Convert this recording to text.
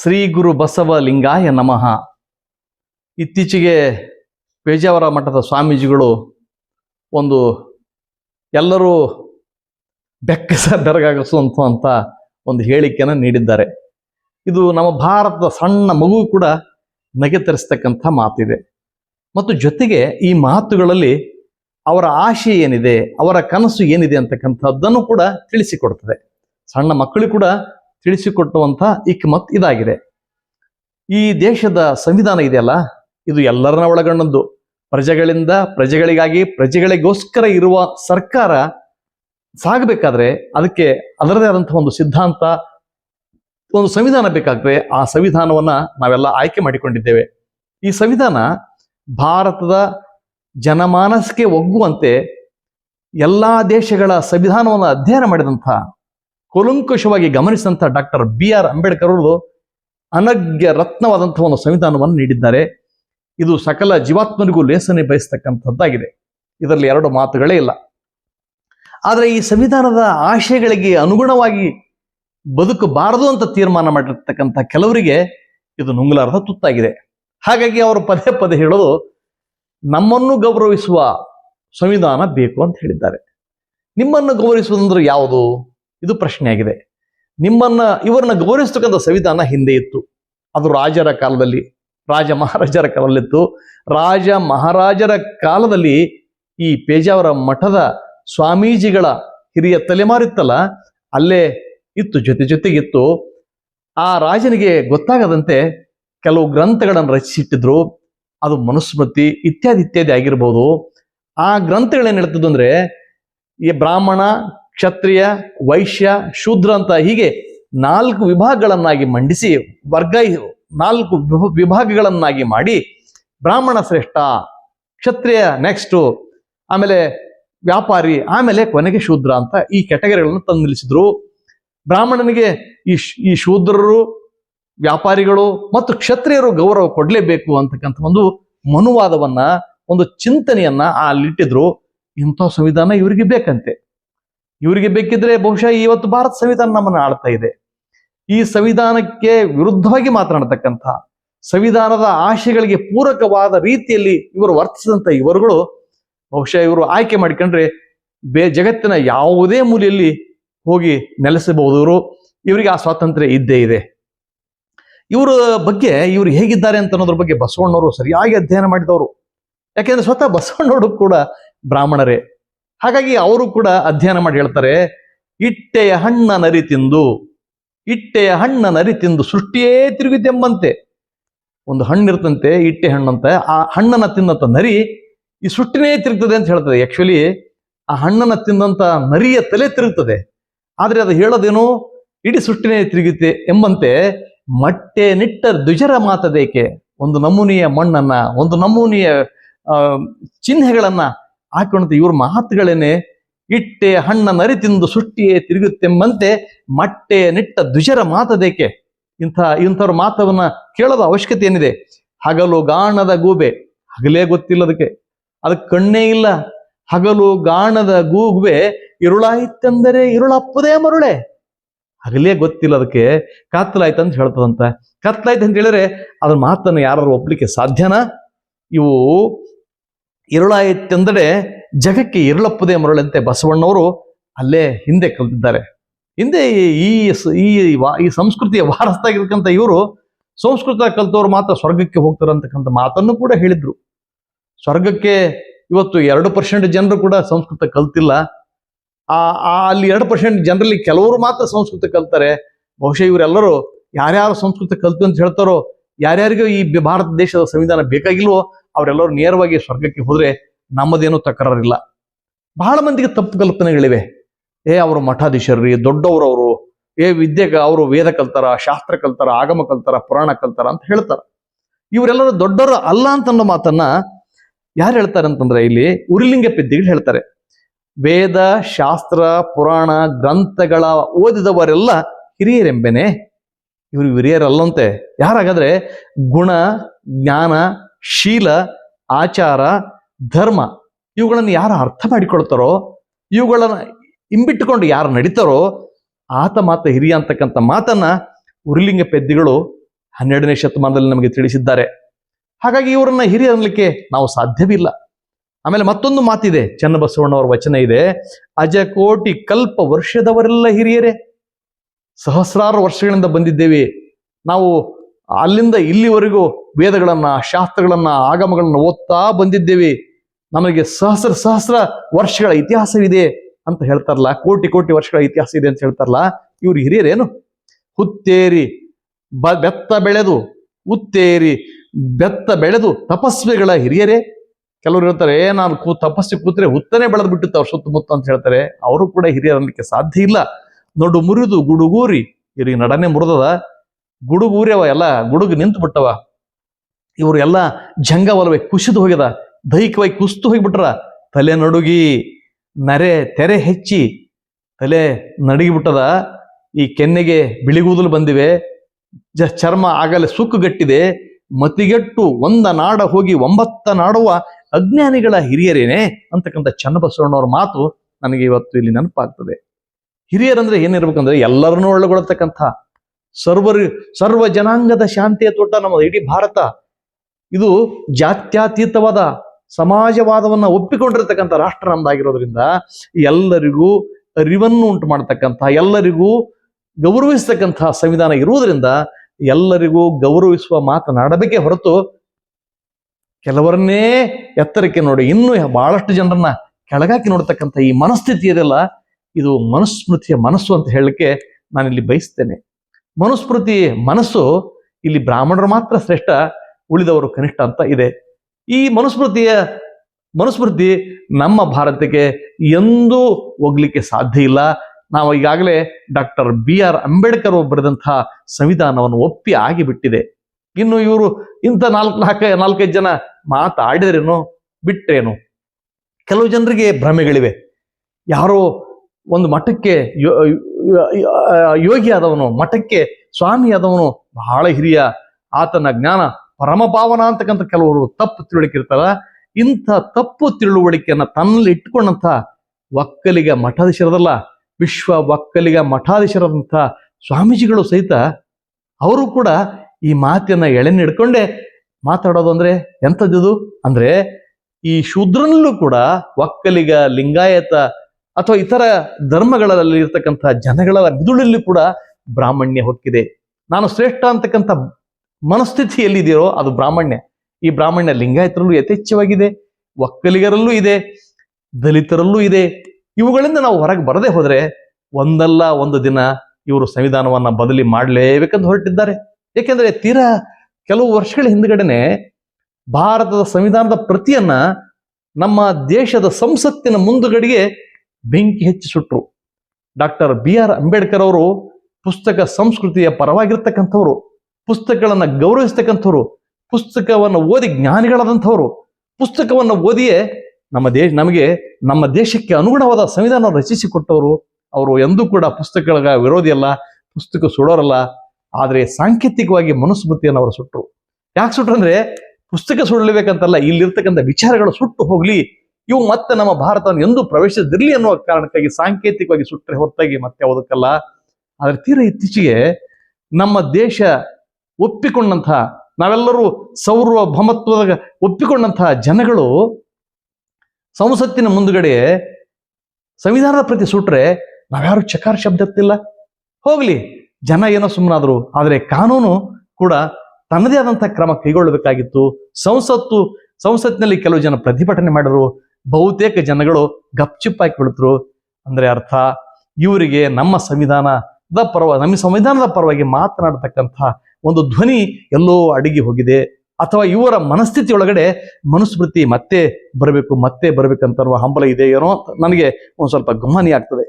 ಶ್ರೀ ಗುರು ಬಸವ ಲಿಂಗಾಯ ನಮಃ. ಇತ್ತೀಚೆಗೆ ಪೇಜಾವರ ಮಠದ ಸ್ವಾಮೀಜಿಗಳು ಒಂದು ಎಲ್ಲರೂ ಬೆಕ್ಕಸ ಬೆರಗಾಗಿಸುವಂಥ ಒಂದು ಹೇಳಿಕೆಯನ್ನು ನೀಡಿದ್ದಾರೆ. ಇದು ನಮ್ಮ ಭಾರತದ ಸಣ್ಣ ಮಗು ಕೂಡ ನಗೆ ತರಿಸ್ತಕ್ಕಂಥ ಮಾತಿದೆ. ಮತ್ತು ಜೊತೆಗೆ ಈ ಮಾತುಗಳಲ್ಲಿ ಅವರ ಆಶೆ ಏನಿದೆ, ಅವರ ಕನಸು ಏನಿದೆ ಅಂತಕ್ಕಂಥದ್ದನ್ನು ಕೂಡ ತಿಳಿಸಿಕೊಡ್ತದೆ. ಸಣ್ಣ ಮಕ್ಕಳು ಕೂಡ ತಿಳಿಸಿಕೊಟ್ಟುವಂಥ ಇಕ್ಮತ್ ಇದಾಗಿದೆ. ಈ ದೇಶದ ಸಂವಿಧಾನ ಇದೆಯಲ್ಲ, ಇದು ಎಲ್ಲರನ್ನ ಒಳಗೊಂಡದ್ದು. ಪ್ರಜೆಗಳಿಂದ ಪ್ರಜೆಗಳಿಗಾಗಿ ಪ್ರಜೆಗಳಿಗೋಸ್ಕರ ಇರುವ ಸರ್ಕಾರ ಸಾಗಬೇಕಾದ್ರೆ ಅದಕ್ಕೆ ಅದರದೇ ಆದಂತಹ ಒಂದು ಸಿದ್ಧಾಂತ, ಒಂದು ಸಂವಿಧಾನ ಬೇಕಾಗ್ತದೆ. ಆ ಸಂವಿಧಾನವನ್ನ ನಾವೆಲ್ಲ ಆಯ್ಕೆ ಮಾಡಿಕೊಂಡಿದ್ದೇವೆ. ಈ ಸಂವಿಧಾನ ಭಾರತದ ಜನಮಾನಸಕ್ಕೆ ಒಗ್ಗುವಂತೆ ಎಲ್ಲಾ ದೇಶಗಳ ಸಂವಿಧಾನವನ್ನು ಅಧ್ಯಯನ ಮಾಡಿದಂಥ ಕೂಲಂಕುಷವಾಗಿ ಗಮನಿಸಿದಂಥ ಡಾಕ್ಟರ್ ಬಿ ಆರ್ ಅಂಬೇಡ್ಕರ್ ಅವರು ಅನಗ್ಯ ರತ್ನವಾದಂತಹ ಒಂದು ಸಂವಿಧಾನವನ್ನು ನೀಡಿದ್ದಾರೆ. ಇದು ಸಕಲ ಜೀವಾತ್ಮನಿಗೂ ಲೇಸನೆ ಬಯಸ್ತಕ್ಕಂಥದ್ದಾಗಿದೆ. ಇದರಲ್ಲಿ ಎರಡು ಮಾತುಗಳೇ ಇಲ್ಲ. ಆದರೆ ಈ ಸಂವಿಧಾನದ ಆಶಯಗಳಿಗೆ ಅನುಗುಣವಾಗಿ ಬದುಕಬಾರದು ಅಂತ ತೀರ್ಮಾನ ಮಾಡಿರ್ತಕ್ಕಂಥ ಕೆಲವರಿಗೆ ಇದು ನುಂಗಲಾರದ ತುತ್ತಾಗಿದೆ. ಹಾಗಾಗಿ ಅವರು ಪದೇ ಪದೇ ಹೇಳೋದು, ನಮ್ಮನ್ನು ಗೌರವಿಸುವ ಸಂವಿಧಾನ ಬೇಕು ಅಂತ ಹೇಳಿದ್ದಾರೆ. ನಿಮ್ಮನ್ನು ಗೌರವಿಸುವುದಂದ್ರೆ ಯಾವುದು? ಇದು ಪ್ರಶ್ನೆಯಾಗಿದೆ. ನಿಮ್ಮನ್ನ, ಇವರನ್ನ ಗೌರವಿಸ್ತಕ್ಕಂಥ ಸಂವಿಧಾನ ಹಿಂದೆ ಇತ್ತು. ಅದು ರಾಜರ ಕಾಲದಲ್ಲಿ, ರಾಜ ಮಹಾರಾಜರ ಕಾಲದಲ್ಲಿತ್ತು. ರಾಜ ಮಹಾರಾಜರ ಕಾಲದಲ್ಲಿ ಈ ಪೇಜಾವರ ಮಠದ ಸ್ವಾಮೀಜಿಗಳ ಹಿರಿಯ ತಲೆಮಾರಿತ್ತಲ್ಲ, ಅಲ್ಲೇ ಇತ್ತು, ಜೊತೆ ಜೊತೆಗಿತ್ತು. ಆ ರಾಜನಿಗೆ ಗೊತ್ತಾಗದಂತೆ ಕೆಲವು ಗ್ರಂಥಗಳನ್ನು ರಚಿಸಿಟ್ಟಿದ್ರು. ಅದು ಮನುಸ್ಮೃತಿ ಇತ್ಯಾದಿ ಇತ್ಯಾದಿ ಆಗಿರ್ಬೋದು. ಆ ಗ್ರಂಥಗಳೇನು ಹೇಳ್ತಿದ್ದು ಅಂದ್ರೆ, ಈ ಬ್ರಾಹ್ಮಣ ಕ್ಷತ್ರಿಯ, ವೈಶ್ಯ, ಶೂದ್ರ ಅಂತ ಹೀಗೆ ನಾಲ್ಕು ವಿಭಾಗಗಳನ್ನಾಗಿ ಮಂಡಿಸಿ, ವರ್ಗ ನಾಲ್ಕು ವಿಭಾಗಗಳನ್ನಾಗಿ ಮಾಡಿ ಬ್ರಾಹ್ಮಣ ಶ್ರೇಷ್ಠ, ಕ್ಷತ್ರಿಯ ನೆಕ್ಸ್ಟು ಆಮೇಲೆ ವ್ಯಾಪಾರಿ, ಆಮೇಲೆ ಕೊನೆಗೆ ಶೂದ್ರ ಅಂತ ಈ ಕೆಟಗರಿಗಳನ್ನು ತಂದು ನಿಲ್ಲಿಸಿದ್ರು. ಬ್ರಾಹ್ಮಣನಿಗೆ ಈ ಈ ಶೂದ್ರರು, ವ್ಯಾಪಾರಿಗಳು ಮತ್ತು ಕ್ಷತ್ರಿಯರು ಗೌರವ ಕೊಡಲೇಬೇಕು ಅಂತಕ್ಕಂಥ ಒಂದು ಮನುವಾದವನ್ನ, ಒಂದು ಚಿಂತನೆಯನ್ನ ಅಲ್ಲಿಟ್ಟಿದ್ರು ಇಂಥ ಸಂವಿಧಾನ ಇವರಿಗೆ ಬೇಕಂತೆ. ಇವರಿಗೆ ಬೇಕಿದ್ರೆ ಬಹುಶಃ ಇವತ್ತು ಭಾರತ ಸಂವಿಧಾನ ನಮ್ಮನ್ನ ಆಳ್ತಾ ಇದೆ. ಈ ಸಂವಿಧಾನಕ್ಕೆ ವಿರುದ್ಧವಾಗಿ ಮಾತನಾಡತಕ್ಕಂಥ ಸಂವಿಧಾನದ ಆಶಯಗಳಿಗೆ ಪೂರಕವಾದ ರೀತಿಯಲ್ಲಿ ಇವರು ವರ್ತಿಸಿದಂತ ಇವರುಗಳು ಬಹುಶಃ ಇವರು ಆಯ್ಕೆ ಮಾಡಿಕೊಂಡ್ರೆ ಬೇ ಜಗತ್ತಿನ ಯಾವುದೇ ಮೂಲೆಯಲ್ಲಿ ಹೋಗಿ ನೆಲೆಸಬಹುದು ಇವರು. ಇವರಿಗೆ ಆ ಸ್ವಾತಂತ್ರ್ಯ ಇದ್ದೇ ಇದೆ. ಇವರ ಬಗ್ಗೆ ಇವರು ಹೇಗಿದ್ದಾರೆ ಅಂತ ಅನ್ನೋದ್ರ ಬಗ್ಗೆ ಬಸವಣ್ಣವರು ಸರಿಯಾಗಿ ಅಧ್ಯಯನ ಮಾಡಿದವರು. ಯಾಕೆಂದ್ರೆ ಸ್ವತಃ ಬಸವಣ್ಣವರು ಕೂಡ ಬ್ರಾಹ್ಮಣರೇ. ಹಾಗಾಗಿ ಅವರು ಕೂಡ ಅಧ್ಯಯನ ಮಾಡಿ ಹೇಳ್ತಾರೆ, ಇಟ್ಟೆಯ ಹಣ್ಣ ನರಿ ತಿಂದು, ಇಟ್ಟೆಯ ಹಣ್ಣ ನರಿ ತಿಂದು ಸೃಷ್ಟಿಯೇ ತಿರುಗಿತೆಂಬಂತೆ. ಒಂದು ಹಣ್ಣಿರ್ತಂತೆ, ಇಟ್ಟೆ ಹಣ್ಣಂತ, ಆ ಹಣ್ಣನ್ನ ತಿಂದಂತ ನರಿ ಈ ಸೃಷ್ಟಿನೇ ತಿರುಗ್ತದೆ ಅಂತ ಹೇಳ್ತದೆ. ಆಕ್ಚುಲಿ ಆ ಹಣ್ಣನ್ನ ತಿಂದಂತ ನರಿಯ ತಲೆ ತಿರುಗ್ತದೆ. ಆದ್ರೆ ಅದು ಹೇಳೋದೇನು? ಇಡೀ ಸೃಷ್ಟಿನೇ ತಿರುಗುತ್ತೆ ಎಂಬಂತೆ ಮಟ್ಟೆ ನಿಟ್ಟ ದ್ವಿಜರ ಮಾತದೇಕೆ? ಒಂದು ನಮೂನೆಯ ಮಣ್ಣನ್ನ, ಒಂದು ನಮೂನೆಯ ಚಿಹ್ನೆಗಳನ್ನು ಚಿಹ್ನೆಗಳನ್ನ ಹಾಕೊಂಡಂತ ಇವ್ರ ಮಾತುಗಳೇನೆ ಇಟ್ಟೆ ಹಣ್ಣ ನರಿ ತಿಂದು ಸೃಷ್ಟಿಯೇ ತಿರುಗುತ್ತೆಂಬಂತೆ ಮಟ್ಟೆ ನಿಟ್ಟ ದ್ವಿಜರ ಮಾತದೇಕೆ? ಇಂಥ, ಇಂಥವ್ರ ಮಾತವನ್ನ ಕೇಳೋದ ಅವಶ್ಯಕತೆ ಏನಿದೆ? ಹಗಲು ಗಾಣದ ಗೂಬೆ. ಹಗಲೇ ಗೊತ್ತಿಲ್ಲ ಅದಕ್ಕೆ. ಅದಕ್ಕೆ ಕಣ್ಣೇ ಇಲ್ಲ. ಹಗಲು ಗಾಣದ ಗೂಬೆ ಇರುಳಾಯಿತೆಂದರೆ ಇರುಳಪ್ಪದೇ ಮರುಳೆ. ಹಗಲೇ ಗೊತ್ತಿಲ್ಲ ಅದಕ್ಕೆ. ಕತ್ತಲಾಯ್ತು ಅಂತ ಹೇಳ್ತದಂತ. ಕತ್ತಲಾಯ್ತು ಅಂತ ಹೇಳಿದ್ರೆ ಅದ್ರ ಮಾತನ್ನು ಯಾರು ಒಪ್ಲಿಕ್ಕೆ ಸಾಧ್ಯನಾ? ಇವು ಇರುಳಾಯಿತೆಂದರೆ ಜಗಕ್ಕೆ ಇರುಳಪ್ಪದೆ ಮರಳಂತೆ ಬಸವಣ್ಣವರು ಅಲ್ಲೇ ಹಿಂದೆ ಕಲ್ತಿದ್ದಾರೆ. ಹಿಂದೆ ಈ ಈ ಈ ಸಂಸ್ಕೃತಿಯ ವಾರಸ್ತಾಗಿರ್ತಕ್ಕಂಥ ಇವರು ಸಂಸ್ಕೃತ ಕಲ್ತವ್ರು ಮಾತ್ರ ಸ್ವರ್ಗಕ್ಕೆ ಹೋಗ್ತಾರೆ ಅಂತಕ್ಕಂಥ ಮಾತನ್ನು ಕೂಡ ಹೇಳಿದ್ರು. ಸ್ವರ್ಗಕ್ಕೆ ಇವತ್ತು ಎರಡು ಪರ್ಸೆಂಟ್ ಜನರು ಕೂಡ ಸಂಸ್ಕೃತ ಕಲ್ತಿಲ್ಲ. ಆ ಅಲ್ಲಿ ಎರಡು ಪರ್ಸೆಂಟ್ ಜನರಲ್ಲಿ ಕೆಲವರು ಮಾತ್ರ ಸಂಸ್ಕೃತ ಕಲ್ತಾರೆ. ಬಹುಶಃ ಇವರೆಲ್ಲರೂ ಯಾರ್ಯಾರು ಸಂಸ್ಕೃತ ಕಲ್ತು ಅಂತ ಹೇಳ್ತಾರೋ, ಯಾರ್ಯಾರಿಗೂ ಈ ಭಾರತ ದೇಶದ ಸಂವಿಧಾನ ಬೇಕಾಗಿಲ್ವೋ ಅವರೆಲ್ಲರೂ ನೇರವಾಗಿ ಸ್ವರ್ಗಕ್ಕೆ ಹೋದ್ರೆ ನಮ್ಮದೇನೂ ತಕರಾರಿಲ್ಲ. ಬಹಳ ಮಂದಿಗೆ ತಪ್ಪು ಕಲ್ಪನೆಗಳಿವೆ. ಏ, ಅವರು ಮಠಾಧೀಶರ್ರಿ ದೊಡ್ಡವರವರು ಏ, ವಿದ್ಯೆಗ ಅವರು ವೇದ ಕಲ್ತಾರ, ಶಾಸ್ತ್ರ ಕಲ್ತಾರ, ಆಗಮ ಕಲ್ತಾರ, ಪುರಾಣ ಕಲ್ತಾರ ಅಂತ ಹೇಳ್ತಾರ. ಇವರೆಲ್ಲರೂ ದೊಡ್ಡವರು ಅಲ್ಲ ಅಂತ ಅನ್ನೋ ಮಾತನ್ನ ಯಾರು ಹೇಳ್ತಾರೆ ಅಂತಂದ್ರೆ ಇಲ್ಲಿ ಉರಿಲಿಂಗ ಪೆದ್ದಿಗಳು ಹೇಳ್ತಾರೆ. ವೇದ, ಶಾಸ್ತ್ರ, ಪುರಾಣ ಗ್ರಂಥಗಳ ಓದಿದವರೆಲ್ಲ ಹಿರಿಯರೆಂಬೆನೆ. ಇವರು ಹಿರಿಯರಲ್ಲಂತೆ. ಯಾರಾಗಾದ್ರೆ ಗುಣ, ಜ್ಞಾನ ಶೀಲ, ಆಚಾರ, ಧರ್ಮ ಇವುಗಳನ್ನು ಯಾರು ಅರ್ಥ ಮಾಡಿಕೊಳ್ತಾರೋ, ಇವುಗಳನ್ನು ಹಿಂಬಿಟ್ಟುಕೊಂಡು ಯಾರು ನಡೀತಾರೋ, ಆತ ಮಾತ ಹಿರಿಯ ಅಂತಕ್ಕಂಥ ಮಾತನ್ನ ಉರಿಲಿಂಗ ಪೆದ್ದಿಗಳು ಹನ್ನೆರಡನೇ ಶತಮಾನದಲ್ಲಿ ನಮಗೆ ತಿಳಿಸಿದ್ದಾರೆ. ಹಾಗಾಗಿ ಇವರನ್ನ ಹಿರಿಯ ಅನ್ನಲಿಕ್ಕೆ ನಾವು ಸಾಧ್ಯವಿಲ್ಲ. ಆಮೇಲೆ ಮತ್ತೊಂದು ಮಾತಿದೆ, ಚನ್ನಬಸವಣ್ಣವರ ವಚನ ಇದೆ ಅಜಕೋಟಿ ಕಲ್ಪ ವರ್ಷದವರೆಲ್ಲ ಹಿರಿಯರೇ, ಸಹಸ್ರಾರು ವರ್ಷಗಳಿಂದ ಬಂದಿದ್ದೇವೆ, ನಾವು ಅಲ್ಲಿಂದ ಇಲ್ಲಿವರೆಗೂ ವೇದಗಳನ್ನ ಶಾಸ್ತ್ರಗಳನ್ನ ಆಗಮಗಳನ್ನ ಓದ್ತಾ ಬಂದಿದ್ದೇವೆ. ನಮಗೆ ಸಹಸ್ರ ಸಹಸ್ರ ವರ್ಷಗಳ ಇತಿಹಾಸವಿದೆ ಅಂತ ಹೇಳ್ತಾರಲ್ಲ ಕೋಟಿ ಕೋಟಿ ವರ್ಷಗಳ ಇತಿಹಾಸ ಇದೆ ಅಂತ ಹೇಳ್ತಾರಲ್ಲ ಇವ್ರು ಹಿರಿಯರೇನು? ಹುತ್ತೇರಿ ಬ ಬೆತ್ತ ಬೆಳೆದು ಹುತ್ತೇರಿ ಬೆತ್ತ ಬೆಳೆದು ತಪಸ್ವಿಗಳ ಹಿರಿಯರೇ. ಕೆಲವರು ಹೇಳ್ತಾರೆ "ಏ, ನಾನು ಕೂ ತಪಸ್ಸಿ ಕೂತ್ರೆ ಹುತ್ತನೆ ಬೆಳೆದು ಬಿಟ್ಟಿತ್ತು ಅವ್ರ ಸುತ್ತಮುತ್ತ ಅಂತ ಹೇಳ್ತಾರೆ. ಅವರು ಕೂಡ ಹಿರಿಯರು ಸಾಧ್ಯ ಇಲ್ಲ. ನಡು ಮುರಿದು ಗುಡುಗೂರಿ ಇವ್ರಿಗೆ ನಡನೆ ಮುರಿದದ. ಗುಡುಗೂರ್ಯವ ಎಲ್ಲ, ಗುಡುಗು ನಿಂತು ಬಿಟ್ಟವ. ಇವರು ಎಲ್ಲ ಜಂಗವಲವೇ ಕುಸಿದು ಹೋಗ್ಯದ. ದೈಹಿಕವಾಗಿ ಕುಸ್ತು ಹೋಗಿಬಿಟ್ರ. ತಲೆ ನಡುಗಿ, ನರೆ, ತೆರೆ ಹೆಚ್ಚಿ ತಲೆ ನಡುಗಿಬಿಟ್ಟದ. ಈ ಕೆನ್ನೆಗೆ ಬಿಳಿಗೂದಲು ಬಂದಿವೆ. ಜ, ಚರ್ಮ ಆಗಲೇ ಸುಕ್ಕುಗಟ್ಟಿದೆ. ಮತಿಗೆಟ್ಟು ಒಂದ ನಾಡ ಹೋಗಿ ಒಂಬತ್ತ ನಾಡುವ ಅಜ್ಞಾನಿಗಳ ಹಿರಿಯರೇನೆ ಅಂತಕ್ಕಂಥ ಚನ್ನಬಸವಣ್ಣವ್ರ ಮಾತು ನನಗೆ ಇವತ್ತು ಇಲ್ಲಿ ನೆನಪಾಗ್ತದೆ. ಹಿರಿಯರಂದ್ರೆ ಏನಿರ್ಬೇಕಂದ್ರೆ ಎಲ್ಲರನ್ನೂ ಒಳಗೊಳ್ಳತಕ್ಕಂಥ ಸರ್ವರಿ, ಸರ್ವ ಜನಾಂಗದ ಶಾಂತಿಯ ತೋಟ ನಮ್ಮ ಇಡೀ ಭಾರತ. ಇದು ಜಾತ್ಯತೀತವಾದ ಸಮಾಜವಾದವನ್ನ ಒಪ್ಪಿಕೊಂಡಿರ್ತಕ್ಕಂಥ ರಾಷ್ಟ್ರ ನಮ್ದಾಗಿರೋದ್ರಿಂದ ಎಲ್ಲರಿಗೂ ಅರಿವನ್ನು ಉಂಟು ಮಾಡತಕ್ಕಂಥ, ಎಲ್ಲರಿಗೂ ಗೌರವಿಸ್ತಕ್ಕಂಥ ಸಂವಿಧಾನ ಇರುವುದರಿಂದ ಎಲ್ಲರಿಗೂ ಗೌರವಿಸುವ ಮಾತನಾಡಬೇಕೇ ಹೊರತು ಕೆಲವರನ್ನೇ ಎತ್ತರಕ್ಕೆ ನೋಡಿ, ಇನ್ನೂ ಬಹಳಷ್ಟು ಜನರನ್ನ ಕೆಳಗಾಕಿ ನೋಡ್ತಕ್ಕಂಥ ಈ ಮನಸ್ಥಿತಿ ಇದೆಲ್ಲ ಇದು ಮನುಸ್ಮೃತಿಯ ಮನಸ್ಸು ಅಂತ ಹೇಳಲಿಕ್ಕೆ ನಾನಿಲ್ಲಿ ಬಯಸ್ತೇನೆ. ಮನುಸ್ಮೃತಿ ಮನಸ್ಸು ಇಲ್ಲಿ ಬ್ರಾಹ್ಮಣರು ಮಾತ್ರ ಶ್ರೇಷ್ಠ, ಉಳಿದವರು ಕನಿಷ್ಠ ಅಂತ ಇದೆ. ಈ ಮನುಸ್ಮೃತಿಯ, ಮನುಸ್ಮೃತಿ ನಮ್ಮ ಭಾರತಕ್ಕೆ ಎಂದೂ ಹೋಗ್ಲಿಕ್ಕೆ ಸಾಧ್ಯ ಇಲ್ಲ. ನಾವು ಈಗಾಗಲೇ ಡಾಕ್ಟರ್ ಬಿ ಆರ್ ಅಂಬೇಡ್ಕರ್ ಬರೆದಂತಹ ಸಂವಿಧಾನವನ್ನು ಒಪ್ಪಿ ಆಗಿಬಿಟ್ಟಿದೆ. ಇನ್ನು ಇವರು ಇಂಥ ನಾಲ್ಕು ನಾಲ್ಕು, ನಾಲ್ಕೈದು ಜನ ಮಾತಾಡಿದ್ರೇನು, ಬಿಟ್ರೇನು? ಕೆಲವು ಜನರಿಗೆ ಭ್ರಮೆಗಳಿವೆ. ಯಾರೋ ಒಂದು ಮಠಕ್ಕೆ ಯೋಗಿ ಆದವನು ಮಠಕ್ಕೆ ಸ್ವಾಮಿ ಆದವನು ಬಹಳ ಹಿರಿಯ. ಆತನ ಜ್ಞಾನ ಪರಮಪಾವನ ಅಂತಕ್ಕಂಥ ಕೆಲವರು ತಪ್ಪು ತಿಳುವಳಿಕೆ ಇರ್ತಾರ ಇಂಥ ತಪ್ಪು ತಿಳುವಳಿಕೆಯನ್ನ ತನ್ನಲ್ಲಿ ಇಟ್ಕೊಂಡಂತ ಒಕ್ಕಲಿಗ ಮಠಾಧೀಶರದಲ್ಲ, ವಿಶ್ವ ಒಕ್ಕಲಿಗ ಮಠಾಧೀಶರಾದಂಥ ಸ್ವಾಮೀಜಿಗಳು ಸಹಿತ ಅವರು ಕೂಡ ಈ ಮಾತನ್ನ ಎಳೆನ ಹಿಡ್ಕೊಂಡೆ. ಮಾತಾಡೋದು ಅಂದ್ರೆ ಎಂಥದ್ದು ಅಂದ್ರೆ ಈ ಶೂದ್ರನಲ್ಲೂ ಕೂಡ ಒಕ್ಕಲಿಗ ಲಿಂಗಾಯತ ಅಥವಾ ಇತರ ಧರ್ಮಗಳಲ್ಲಿ ಇರ್ತಕ್ಕಂಥ ಜನಗಳ ಮಿದುಳಲ್ಲಿ ಕೂಡ ಬ್ರಾಹ್ಮಣ್ಯ ಹೊಕ್ಕಿದೆ ನಾನು ಶ್ರೇಷ್ಠ ಅಂತಕ್ಕಂಥ ಮನಸ್ಥಿತಿ ಎಲ್ಲಿದೆಯೋ ಅದು ಬ್ರಾಹ್ಮಣ್ಯ. ಈ ಬ್ರಾಹ್ಮಣ್ಯ ಲಿಂಗಾಯತರಲ್ಲೂ ಯಥೇಚ್ಛವಾಗಿದೆ, ಒಕ್ಕಲಿಗರಲ್ಲೂ ಇದೆ, ದಲಿತರಲ್ಲೂ ಇದೆ. ಇವುಗಳಿಂದ ನಾವು ಹೊರಗೆ ಬರದೆ ಹೋದ್ರೆ ಒಂದಲ್ಲ ಒಂದು ದಿನ ಇವರು ಸಂವಿಧಾನವನ್ನ ಬದಲಿ ಮಾಡಲೇಬೇಕಂತ ಹೊರಟಿದ್ದಾರೆ. ಏಕೆಂದ್ರೆ ತೀರಾ ಕೆಲವು ವರ್ಷಗಳ ಹಿಂದ್ಗಡೆನೆ ಭಾರತದ ಸಂವಿಧಾನದ ಪ್ರತಿಯನ್ನ ನಮ್ಮ ದೇಶದ ಸಂಸತ್ತಿನ ಮುಂದುಗಡೆಗೆ ಬೆಂಕಿ ಹೆಚ್ಚಿ ಸುಟ್ರು. ಡಾಕ್ಟರ್ ಬಿ ಆರ್ ಅಂಬೇಡ್ಕರ್ ಅವರು ಪುಸ್ತಕ ಸಂಸ್ಕೃತಿಯ ಪರವಾಗಿರ್ತಕ್ಕಂಥವ್ರು, ಪುಸ್ತಕಗಳನ್ನ ಗೌರವಿಸ್ತಕ್ಕಂಥವ್ರು, ಪುಸ್ತಕವನ್ನು ಓದಿ ಜ್ಞಾನಿಗಳಾದಂಥವ್ರು, ಪುಸ್ತಕವನ್ನು ಓದಿಯೇ ನಮ್ಮ ದೇಶ, ನಮಗೆ ನಮ್ಮ ದೇಶಕ್ಕೆ ಅನುಗುಣವಾದ ಸಂವಿಧಾನ ರಚಿಸಿಕೊಟ್ಟವರು ಅವರು. ಎಂದೂ ಕೂಡ ಪುಸ್ತಕಗಳ ವಿರೋಧಿ ಅಲ್ಲ, ಪುಸ್ತಕ ಸುಡೋರಲ್ಲ, ಆದರೆ ಸಾಂಕೇತಿಕವಾಗಿ ಮನುಸ್ಮೃತಿಯನ್ನು ಅವರು ಸುಟ್ಟರು ಯಾಕೆ ಸುಟ್ರು ಅಂದ್ರೆ ಪುಸ್ತಕ ಸುಡಲೇಬೇಕಂತಲ್ಲ, ಇಲ್ಲಿರ್ತಕ್ಕಂಥ ವಿಚಾರಗಳು ಸುಟ್ಟು ಹೋಗ್ಲಿ ಇವು ಮತ್ತೆ ನಮ್ಮ ಭಾರತವನ್ನು ಎಂದೂ ಪ್ರವೇಶಿಸದಿರಲಿ ಅನ್ನುವ ಕಾರಣಕ್ಕಾಗಿ ಸಾಂಕೇತಿಕವಾಗಿ ಸುಟ್ಟರೆ ಹೊರತಾಗಿ ಮತ್ತೆ ಯಾವುದಕ್ಕಲ್ಲ. ಆದ್ರೆ ತೀರ ಇತ್ತೀಚೆಗೆ ನಮ್ಮ ದೇಶ ಒಪ್ಪಿಕೊಂಡಂತಹ, ನಾವೆಲ್ಲರೂ ಸಾರ್ವಭೌಮತ್ವದ ಒಪ್ಪಿಕೊಂಡಂತಹ ಜನಗಳು ಸಂಸತ್ತಿನ ಮುಂದುಗಡೆ ಸಂವಿಧಾನದ ಪ್ರತಿ ಸುಟ್ರೆ ನಾವ್ಯಾರು ಚಕಾರ ಶಬ್ದ ಎತ್ತಿಲ್ಲ ಹೋಗ್ಲಿ, ಜನ ಏನೋ ಸುಮ್ಮನಾದ್ರು ಆದರೆ ಕಾನೂನು ಕೂಡ ತನ್ನದೇ ಆದಂತಹ ಕ್ರಮ ಕೈಗೊಳ್ಳಬೇಕಾಗಿತ್ತು. ಸಂಸತ್ತು, ಸಂಸತ್ತಿನಲ್ಲಿ ಕೆಲವು ಜನ ಪ್ರತಿಭಟನೆ ಮಾಡಿದ್ರು. ಬಹುತೇಕ ಜನಗಳು ಗಪ್ಚಿಪ್ಪಾಗಿ ಬಿಡ್ತರು ಅಂದ್ರೆ ಅರ್ಥ, ಇವರಿಗೆ ನಮ್ಮ ಸಂವಿಧಾನದ ಪರವಾಗಿ ನಮ್ಮ ಸಂವಿಧಾನದ ಪರವಾಗಿ ಮಾತನಾಡತಕ್ಕಂಥ ಒಂದು ಧ್ವನಿ ಎಲ್ಲೋ ಅಡಗಿ ಹೋಗಿದೆ. ಅಥವಾ ಇವರ ಮನಸ್ಥಿತಿ ಒಳಗಡೆ ಮನುಸ್ಮೃತಿ ಮತ್ತೆ ಬರಬೇಕು, ಮತ್ತೆ ಬರಬೇಕಂತ ಹಂಬಲ ಇದೆ ಏನೋ ನನಗೆ ಒಂದು ಸ್ವಲ್ಪ ಗಮನಿ ಆಗ್ತದೆ.